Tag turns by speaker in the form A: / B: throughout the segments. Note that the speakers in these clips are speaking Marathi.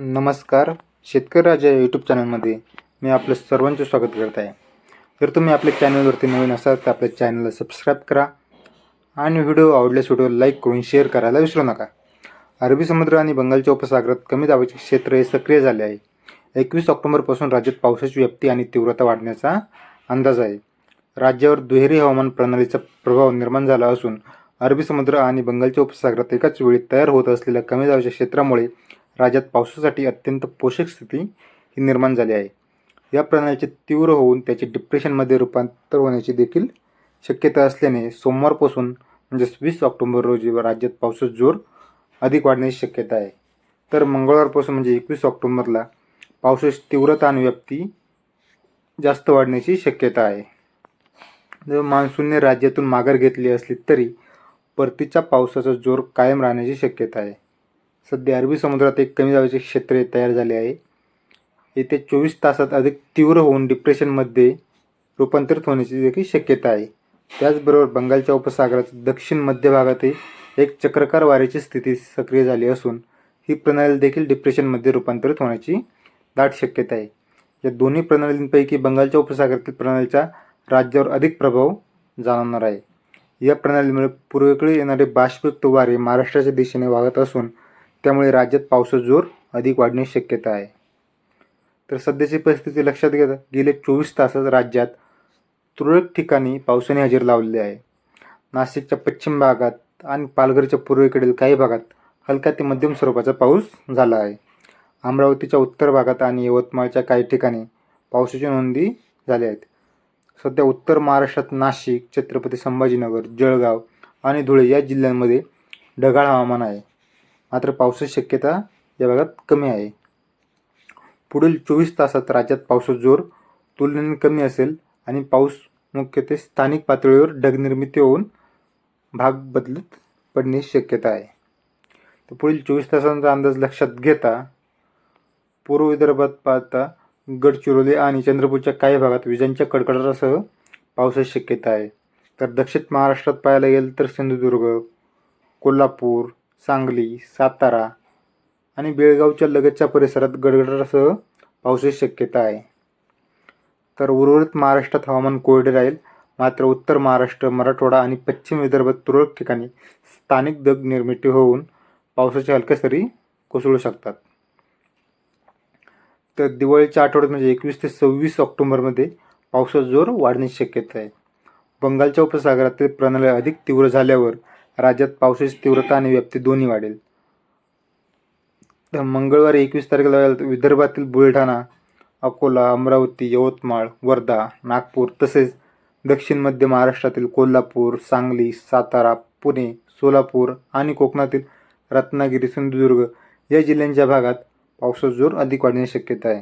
A: नमस्कार. शेतकरी राजा यूट्यूब चॅनलमध्ये मी आपलं सर्वांचे स्वागत करत आहे. जर तुम्ही आपल्या चॅनलवरती नवीन असाल तर आपल्या चॅनलला सबस्क्राईब करा आणि व्हिडिओ आवडल्यास व्हिडिओ लाईक करून शेअर करायला विसरू नका. अरबी समुद्र आणि बंगालच्या उपसागरात कमी दाबाचे क्षेत्र हे सक्रिय झाले आहे. एकवीस ऑक्टोबरपासून राज्यात पावसाची व्याप्ती आणि तीव्रता वाढण्याचा अंदाज आहे. राज्यावर दुहेरी हवामान प्रणालीचा प्रभाव निर्माण झाला असून अरबी समुद्र आणि बंगालच्या उपसागरात एकाच वेळी तयार होत असलेल्या कमी दाबाच्या क्षेत्रामुळे राज्यात पावसासाठी अत्यंत पोषक स्थिती ही निर्माण झाली आहे. या प्रणालीचे तीव्र होऊन त्याचे डिप्रेशनमध्ये रूपांतर होण्याची देखील शक्यता असल्याने सोमवारपासून म्हणजे वीस ऑक्टोबर रोजी राज्यात पावसाचा जोर अधिक वाढण्याची शक्यता आहे. तर मंगळवारपासून म्हणजे एकवीस ऑक्टोबरला पावसाची तीव्रता आणि व्याप्ती जास्त वाढण्याची शक्यता आहे. जर मान्सूनने राज्यातून माघार घेतली असली तरी परतीच्या पावसाचा जोर कायम राहण्याची शक्यता आहे. सध्या अरबी समुद्रात एक कमी दाबाचे क्षेत्र तयार झाले आहे. येत्या चोवीस तासात अधिक तीव्र होऊन डिप्रेशनमध्ये रूपांतरित होण्याची देखील शक्यता आहे. त्याचबरोबर बंगालच्या उपसागरात दक्षिण मध्य भागातही एक चक्रकार वाऱ्याची स्थिती सक्रिय झाली असून ही प्रणाली देखील डिप्रेशनमध्ये रूपांतरित होण्याची दाट शक्यता आहे. या दोन्ही प्रणालींपैकी बंगालच्या उपसागरातील प्रणालीचा राज्यावर अधिक प्रभाव जाणवणार आहे. या प्रणालीमुळे पूर्वेकडे येणारे बाष्पयुक्त वारे महाराष्ट्राच्या दिशेने वागत असून त्यामुळे राज्यात पावसाचा जोर अधिक वाढण्याची शक्यता आहे. तर सध्याची परिस्थिती लक्षात घेता गेले चोवीस तासात राज्यात तुरळक ठिकाणी पावसाने हजेरी लावलेली आहे. नाशिकच्या पश्चिम भागात आणि पालघरच्या पूर्वेकडील काही भागात हलका ते मध्यम स्वरूपाचा पाऊस झाला आहे. अमरावतीच्या उत्तर भागात आणि यवतमाळच्या काही ठिकाणी पावसाच्या नोंदी झाल्या आहेत. सध्या उत्तर महाराष्ट्रात नाशिक छत्रपती संभाजीनगर जळगाव आणि धुळे या जिल्ह्यांमध्ये ढगाळ हवामान आहे. मात्र पावसाची शक्यता या भागात कमी आहे. पुढील चोवीस तासात राज्यात पावसाचा जोर तुलनेने कमी असेल आणि पाऊस मुख्यत्वे स्थानिक पातळीवर ढगनिर्मिती होऊन भाग बदलत पडण्याची शक्यता आहे. तर पुढील चोवीस तासांचा अंदाज लक्षात घेता पूर्व विदर्भात पाहता गडचिरोली आणि चंद्रपूरच्या काही भागात विजांच्या कडकडाटासह पावसाची शक्यता आहे. तर दक्षिण महाराष्ट्रात पाहायला गेलं तर सिंधुदुर्ग कोल्हापूर सांगली सातारा आणि बेळगावच्या लगतच्या परिसरात गडगडासह पावसाची शक्यता आहे. तर उर्वरित महाराष्ट्रात हवामान कोरडे राहील. मात्र उत्तर महाराष्ट्र मराठवाडा आणि पश्चिम विदर्भात तुरळक ठिकाणी स्थानिक दग निर्मिती होऊन पावसाच्या हलक्या सरी कोसळू शकतात. तर दिवाळीच्या आठवड्यात म्हणजे एकवीस ते सव्वीस ऑक्टोबरमध्ये पावसाचा जोर वाढण्याची शक्यता आहे. बंगालच्या उपसागरातील प्रणाली अधिक तीव्र झाल्यावर राज्यात पावसाची तीव्रता आणि व्याप्ती दोन्ही वाढेल. तर मंगळवारी एकवीस तारखेला विदर्भातील बुलढाणा अकोला अमरावती यवतमाळ वर्धा नागपूर तसेच दक्षिण मध्य महाराष्ट्रातील कोल्हापूर सांगली सातारा पुणे सोलापूर आणि कोकणातील रत्नागिरी सिंधुदुर्ग या जिल्ह्यांच्या भागात पावसाचा जोर अधिक वाढण्याची शक्यता आहे.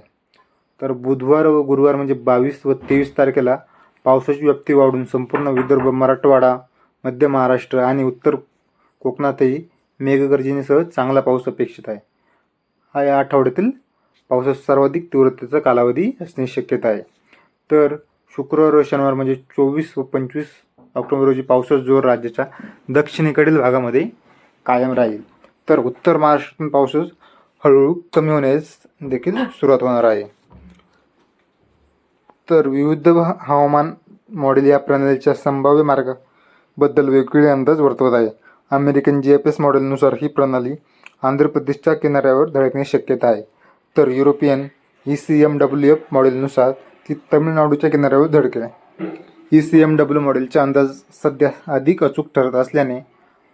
A: तर बुधवार व गुरुवार म्हणजे बावीस व तेवीस तारखेला पावसाची व्याप्ती वाढून संपूर्ण विदर्भ मराठवाडा मध्य महाराष्ट्र आणि उत्तर कोकणातही मेघगर्जनेसह चांगला पाऊस अपेक्षित आहे. हा या आठवड्यातील पावसाचा सर्वाधिक तीव्रतेचा कालावधी असण्याची शक्यता आहे. तर शुक्रवार व शनिवार म्हणजे चोवीस व पंचवीस ऑक्टोबर रोजी पावसाचा जोर राज्याच्या दक्षिणेकडील भागामध्ये कायम राहील. तर उत्तर महाराष्ट्रातून पावसाच हळूहळू कमी होण्यास देखील सुरुवात होणार आहे. तर विविध हवामान मॉडेल या प्रणालीच्या संभाव्य बद्दल वेगवेगळे अंदाज वर्तवत आहे. अमेरिकन जी एफ एस मॉडेलनुसार ही प्रणाली आंध्र प्रदेशच्या किनाऱ्यावर धडकण्याची शक्यता आहे. तर European E C M W F मॉडेलनुसार ती तमिळनाडूच्या किनाऱ्यावर धडकेल. ई सी एम डब्ल्यू मॉडेलचा अंदाज सध्या अधिक अचूक ठरत असल्याने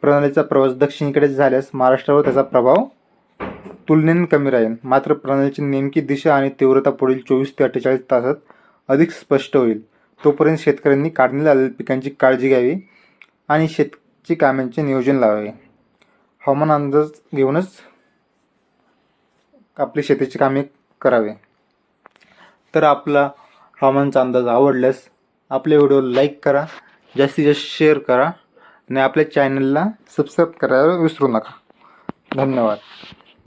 A: प्रणालीचा प्रवास दक्षिणेकडे झाल्यास महाराष्ट्रावर त्याचा प्रभाव तुलनेने कमी राहील. मात्र प्रणालीची नेमकी दिशा आणि तीव्रता पुढील चोवीस ते अठ्ठेचाळीस तासात अधिक स्पष्ट होईल. तोपर्यंत शेतकऱ्यांनी काढणीला आलेल्या पिकांची काळजी घ्यावी. आणि शेतची कामांचे नियोजन लावावे. हवामान अंदाज घेऊनच आपली शेतीची कामे करावे. तर आपला हवामानचा अंदाज आवडल्यास आपले व्हिडिओ लाईक करा जास्तीत जास्त शेअर करा आणि आपल्या चॅनलला सबस्क्राईब करायला विसरू नका. धन्यवाद.